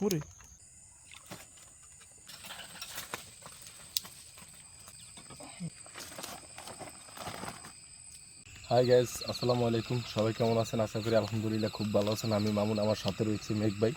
Puri? Hi guys আসসালামু আলাইকুম। সবাই কেমন আছেন? আশা করি আলহামদুলিল্লাহ খুব ভালো আছেন। আমি মামুন আমার সাথে রয়েছে মেঘ ভাই।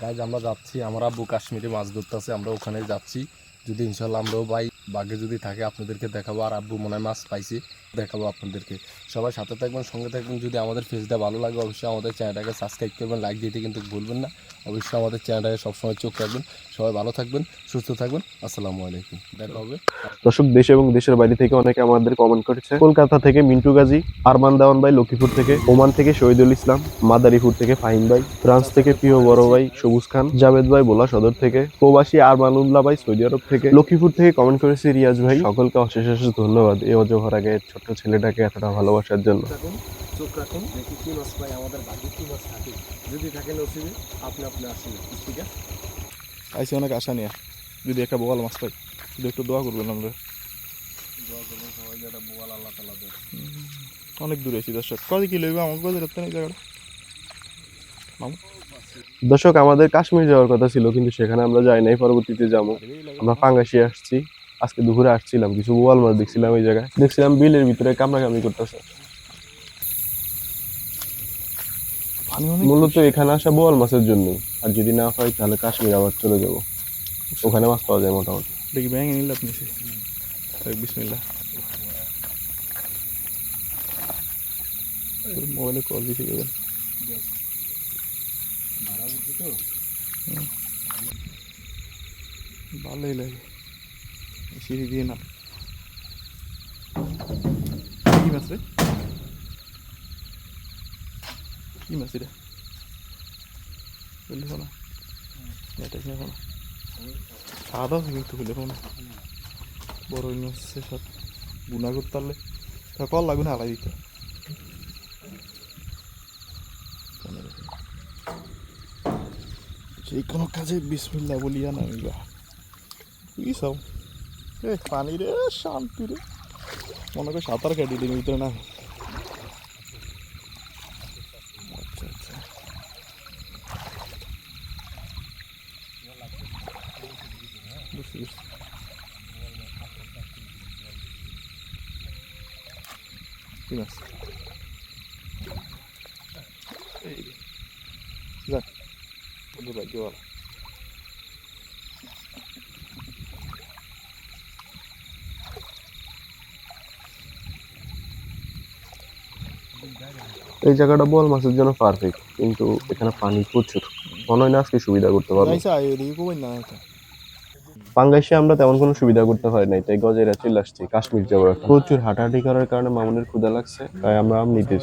গাইজ আমরা যাচ্ছি আমার আব্বু কাশ্মীরে মাছ ধরতে আছে আমরা ওখানে যাচ্ছি। যদি ইনশাল্লাহ আমরাও ভাই বাঘে যদি থাকে, আপনাদেরকে দেখাবো। আর আব্বু মনে হয় মাছ পাইছি, দেখাবো আপনাদেরকে। সবাই সাথে থাকবেন, সঙ্গে থাকবেন। যদি আমাদের ফেসটা ভালো লাগে, অবশ্যই আমাদের চ্যানেলটাকে সাবস্ক্রাইব করবেন লাইক দিতে কিন্তু ভুলবেন না। অবশ্যই আমাদের চ্যানেলটাকে সবসময় চোখ রাখবেন। সবাই ভালো থাকবেন, সুস্থ থাকবেন। আসসালামু আলাইকুম। দেখা হবে। দর্শক, দেশ এবং দেশের বাইরে থেকে অনেকে আমাদের কমেন্ট করেছে। কলকাতা থেকে মিন্টু গাজী, আরমান দেওয়ান ভাই লক্ষ্মীপুর থেকে, ওমান থেকে শহীদুল ইসলাম, মাদারীপুর থেকে ফাহিম ভাই, ফ্রান্স থেকে প্রিয় বড় ভাই সবুজ খান, জাভেদ ভাই বোলা সদর থেকে, প্রবাসী আরমানুল্লাহ ভাই সৌদি আরব থেকে, লক্ষ্মীপুর থেকে কমেন্ট করেছে রিয়াজ ভাই। সকলকে অশেষ অশেষ ধন্যবাদ। এই অজহর আগে ছোট্ট ছেলেটাকে এতটা ভালোবাসার জন্য। চোখ রাখুন দেখি কি মাছ পাই আমাদের ভাগ্যে কি মাছ থাকে। যদি থাকে নসিবে আপনি আপনি আসুন ঠিক আছে? আইসি অনেক আশা নিয়ে। যদি একটা বোয়াল মাছ পাই শুধু একটু দোয়া করবেন আমরা দোয়া করবেন সবাই যেটা বোয়াল আল্লাহ তালা দেয় অনেক দূরে আছি দর্শক। কত কি লইবে আমাকে কত রাখতে নেই জায়গাটা? দর্শক আমাদের কাশ্মীর যাওয়ার কথা ছিল কিন্তু সেখানে আমরা যাই নাই পরবর্তীতে যাব। আমরা পাঙ্গাসি আসছি। আজকে দুপুরে আসছিলাম কিছু বোয়াল মাছ দেখছিলাম এই জায়গায়। দেখছিলাম বিলের ভিতরে কামড়াকামড়ি করতেছে। মূলত এখানে আসা বোয়াল মাছের জন্য আর যদি না হয় তাহলে কাশ্মীর আবার চলে যাব। ওখানে মাছ পাওয়া যায় মোটামুটি। দেখি ব্যাঙে নিলে আপনি বিসমিল্লা মোবাইলে কল গেলেন ভালোই লাগে। সিঁড়ি দিয়ে না কি মাছ রে? কি মাছ এটা? বললি এটা হলে সব। গুণা করতে পারলে। কল লাগবে না, আলাই দিতে। যে কোনো কাজে বিসমিল্লা বলিয়া নামিবা সব? এ, পানি রে, শান্তি রে। মনে করে সাঁতার কাটি দিন ভিতরে না। আচ্ছা আচ্ছা। বুঝছি বুঝছি কি মাছ এই রে। যাক ওদের ভাগ্য এই জায়গাটা বোয়াল মাছের জন্য পারফেক্ট কিন্তু এখানে পানি প্রচুর। মনে হয় না আজকে সুবিধা করতে পারব। পাঙ্গাইশে আমরা তেমন কোনো সুবিধা করতে পারি নাই তাই গজের চলে আসছি কাশ্মীর যাব প্রচুর হাঁটাহাঁটি করার কারণে মামুনের ক্ষুদা লাগছে তাই আমরা আম নিতে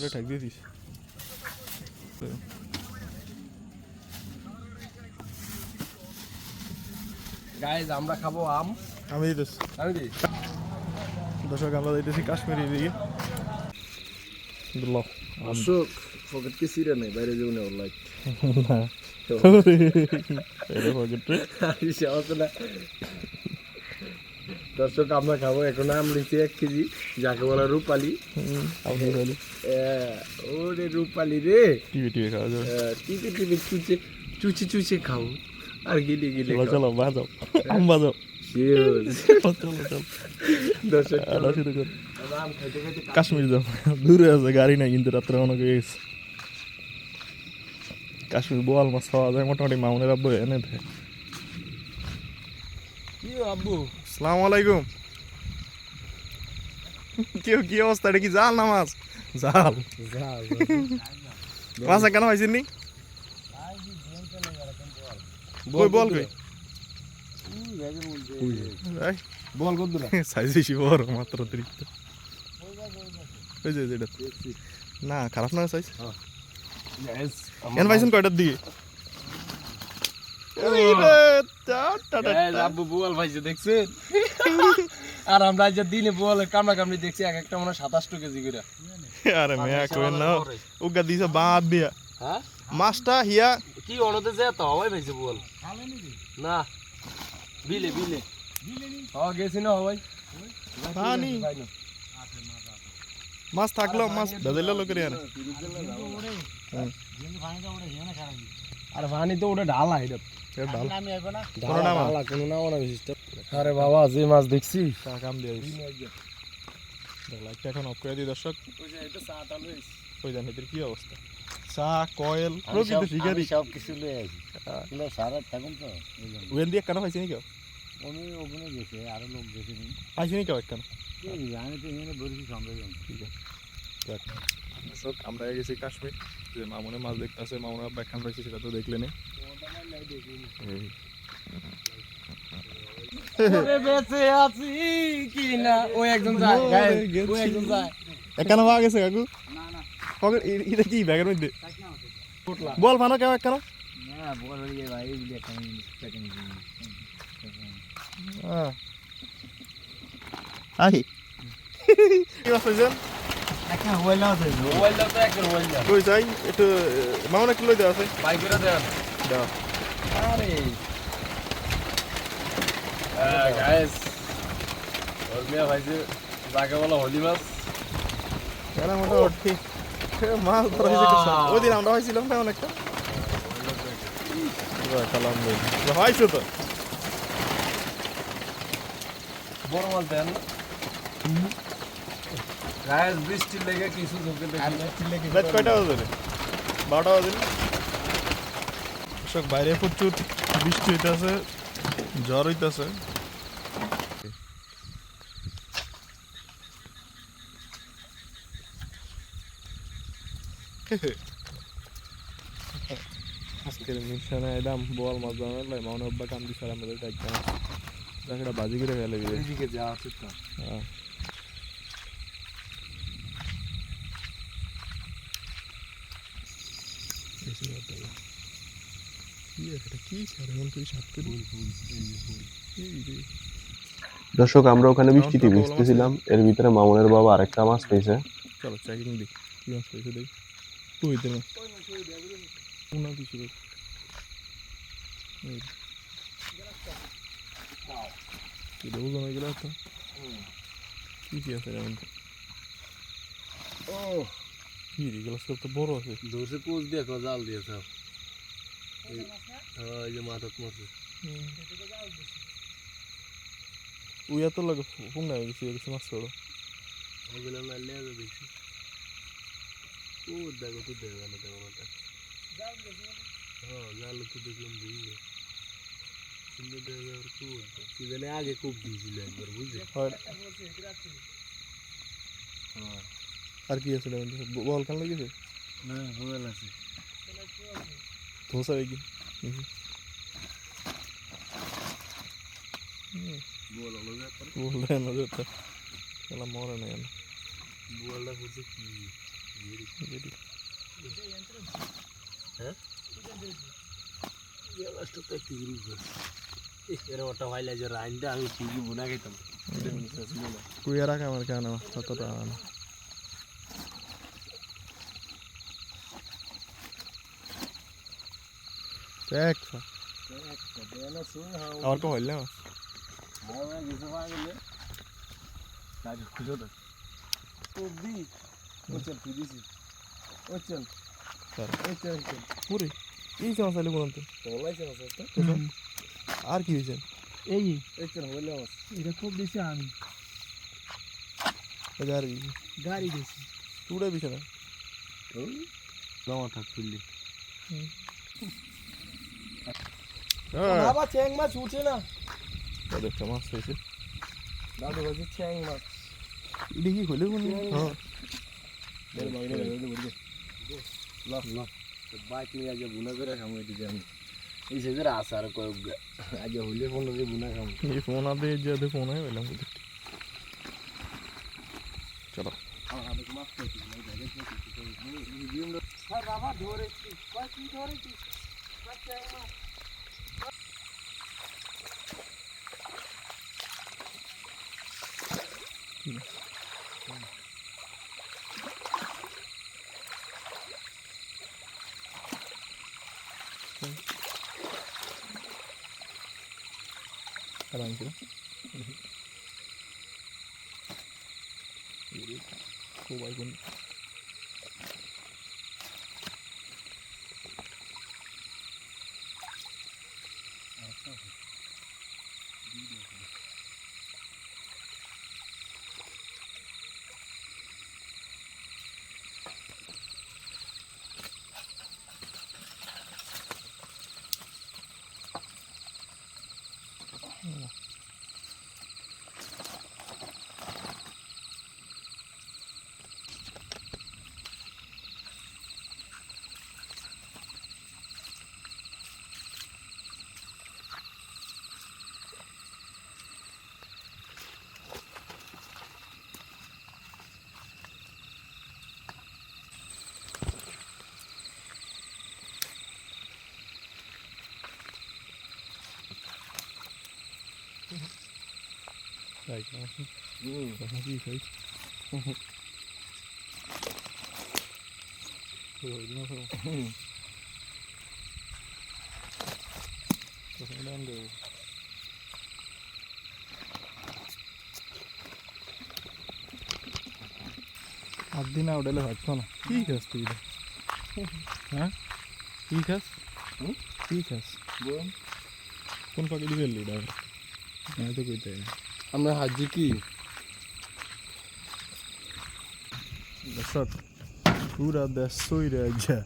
গাইজ আমরা খাব আম। আমি দিতেছি। আমি দিই দর্শক আমরা দিতেছি কাশ্মীরি দিকে। অশোক পকেট কি সিরে নেই বাইরে যাব না লাইক এটা পকেট রে দর্শক আমরা খাব এখন আম নিচ্ছি এক কেজি যাকে বলা রূপালি। ওরে রূপালি রে। টিভি টিভি খাওয়া যাবে টিপে টিপে চুচে চুচি চুচে খাও আর গিলে গিলে চলো বাজাও। আম বাজাও দর্শক কাশ্মীর যাও দূরে আছে গাড়ি নাই কিন্তু রাত্রে অনেক হয়ে গেছে। কাশ্মীর বোয়াল মাছ খাওয়া যায় মোটামুটি মামুনের আব্বু এনে দেয়। আব্বু? সালাম আলাইকুম। কেউ কি অবস্থা? এটা কি জাল না মাছ? জাল। মাছ কেন হয়েছেন নি? কই বল কই? বল কত সাইজ বেশি বড় মাত্র অতিরিক্ত। ওই যে না খারাপ না সাইজ এন পাইছেন কয়টার দিকে? ওই রে, টা, টা, টা, টা। আব্বু বোয়াল ভাইছে দেখছেন আর আমরা আজ দিনে বোয়ালের কামড়া কামড়ি দেখছি এক একটা মনে সাতাশটো কেজি করে। আরে মেয়া কইন না। উগা দিছে বাদ দিয়া হ্যাঁ? মাছটা হিয়া। কি অনতে যে তো হওয়াই ভাইছে বোয়াল? না। বিলে বিলে। হ গেছি না। হওয়াই পানি মাছ থাকল মাছ বেজাইলে লোকের আরে আর পানি তো ওটা ঢালা এটা আরে বাবা যে মাছ দেখছি। চা কাম দিয়ে লাইটটা এখন অফ করে দিই দর্শক। ওই জানি কি অবস্থা? চা কয়েল প্রকৃত শিকারি। সব কিছু লয়ে আছি এগুলো সারা থাকুন তো। ওখান দিয়ে কেন পাইছি নি কেউ ওখানে গেছে আরও লোক গেছে নি। পাইছি কেউ যে আমি তো এখানে ধরেছি সন্দেহ ঠিক আছে। দর্শক আমরা গেছি কাশ্মীর। যে মামুনে মাছ দেখতে আছে মামুনে ব্যাখ্যান পাইছি সেটা তো দেখলে নে। এই। বেঁচে আছি কি না ওই একজন যায়। ওই একজন যায়। একখান পাওয়া গেছে কাকু? এটা কি ব্যাগের মধ্যে? বল ফানো কেউ একখান? না বল ভাই একটা আহি। কি পাইছেন একটা হইলা আছে মোবাইলটা তো একটা মোবাইল কই চাই একটু মামুনে একটু লই দেওয়া আছে। বাইকেরা দেন। দাও আরে। গাইস ওর মিয়া ভাইছে যাকে বলা হলি মাছ। কেন মোটামুটি মাছ ধরা হয়েছে। ওই দিন আমরা হয়েছিলাম একটা? আলহামদুলিল্লাহ হয়েছে তো? বড় মাছ দেন। বৃষ্টির লেগে কিছু রাত কয়টা বাজে বারোটা বাজে? কৃষক বাইরে প্রচুর বৃষ্টি হইতেছে জ্বর হইতেছে। আজকের মিশনে এলাম বল মাছ ধরার মনে হব্বা কাম দিছে আমাদের একদম করি এই রে। দর্শক আমরা ওখানে বৃষ্টিতে ভিজতেছিলাম এর ভিতরে মামুনের বাবা আরেকটা মাছ পেয়েছে। চলো চেকিং দিই কি মাছ পেয়েছে দেখি। তুই দে না কিছু দেখ। কি দেবো জমে গেলে তো কি কি আছে যেমন ও কি রে গেলাস তো বড় আছে ধরছে পোজ দিয়ে জাল দিয়ে সব এই হ্যাঁ, যে মাথাত মারছে উইয়া তো লাগে ফোন না গেছি গেছি মাছ ছোড়ো ওগুলো মারলে আগে দেখছি ও দেখো তো দেখো না দেখো না হ্যাঁ জাল তো দেখলাম বুঝলে সুন্দর দেখে আর খুব কি জানে আগে খুব দিয়েছিল একবার বুঝলে? হয়। আর কি আছে বল কান লেগেছে? না আছে। ধোসা বেগি বল না যেতে খেলা মরে না কেন? বলটা হচ্ছে কি? যেটি গ্যালাসটা তো গ্রুপ এরকম একটা ভাইলা যে রাইনটা আমি ঠিকই বোনা খেতাম কুইয়া রাখা আমার কেন কতটা না। দেখ আবার কো হইল পুরি। এই সমস্যা মাছ তো। আর কি হয়েছে? এই এটা খুব বেশি আমি। আর কি? গাড়ি গেছি তুড়ে বিছানা জমা থাক তুললি। হ্যাঁ। চ্যাং মাছ উঠে না। দেখটা মাছ হয়েছে। দাদু বলছে চ্যাং মাছ। কি হইলে কোন হ্যাঁ? বাইক নিয়ে আজ বুনা করে খামো এটি যে আমি এই সেদের আসা আর কয়েক আজ হইলে ফোন দিয়ে বুনা খামো এই ফোন আদে যে ফোন হয় হইলাম চলো বাবা ধরেছি কি ধরেছি আরাম করে সবাই কোন তাই কেমন হুম তখন কি খাই ওই দিন তো তখন দাম দেবো আট দিন আউডালে ভাবছ না কি খাস তুই এটা? হ্যাঁ কি খাস তো আমরা হাজি কি? দর্শক পুরা দেশ সইরে আইজা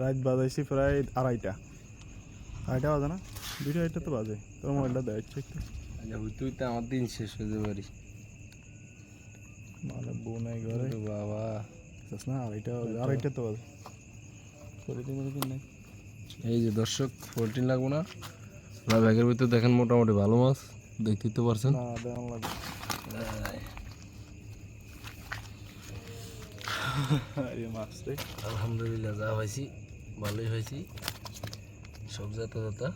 রাত বাজাইছি প্রায় আড়াইটা। আড়াইটা বাজে না? দুইটা আড়াইটা তো বাজে। তোর মোবাইলটা দেখছে একটু হইতে হইতে আমার দিন শেষ হয়ে যাবে বাড়ি মানে বউ নাই ঘরে বাবা। না আড়াইটা আড়াইটা তো বাজে। করে দিন করে নাই। এই যে দর্শক পোলট্রি লাগবো না। না ব্যাগের ভিতরে দেখেন মোটামুটি ভালো মাছ। দেখতেই তো পারছেন? না আলহামদুলিল্লাহ যা হয়েছি ভালোই হয়েছি সব যাতা যাতা।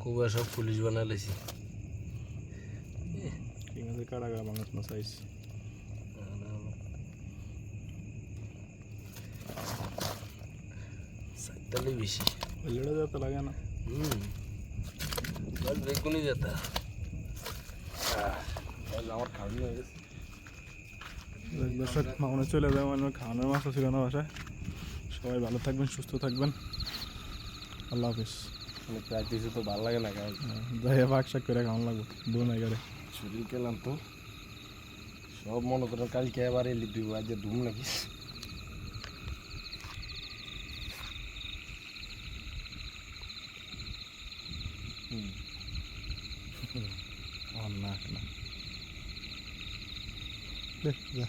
কুবা সব পুলিশ বানাই লেছি। কি মাঝে কাটা গা মানুষ আইস। সাইতালি বেশি। লাগে না। হুম। বেগুনি যেতা আমার খাবি হয়ে গেছে। দর্শক মামনে চলে যাবে মানে খাওয়ানোর মাছ ছিল না বাসায়। সবাই ভালো থাকবেন সুস্থ থাকবেন। আল্লাহ হাফিজ। মানে প্রায় দিয়েছে তো ভালো লাগে না গাছ যাই ভাগ শাক করে খাওয়ান লাগবো। বউ নাই করে শরীর গেলাম তো। সব মনে করেন কালকে আবার এলি দুই আজ ধুম নাকি না না দে যা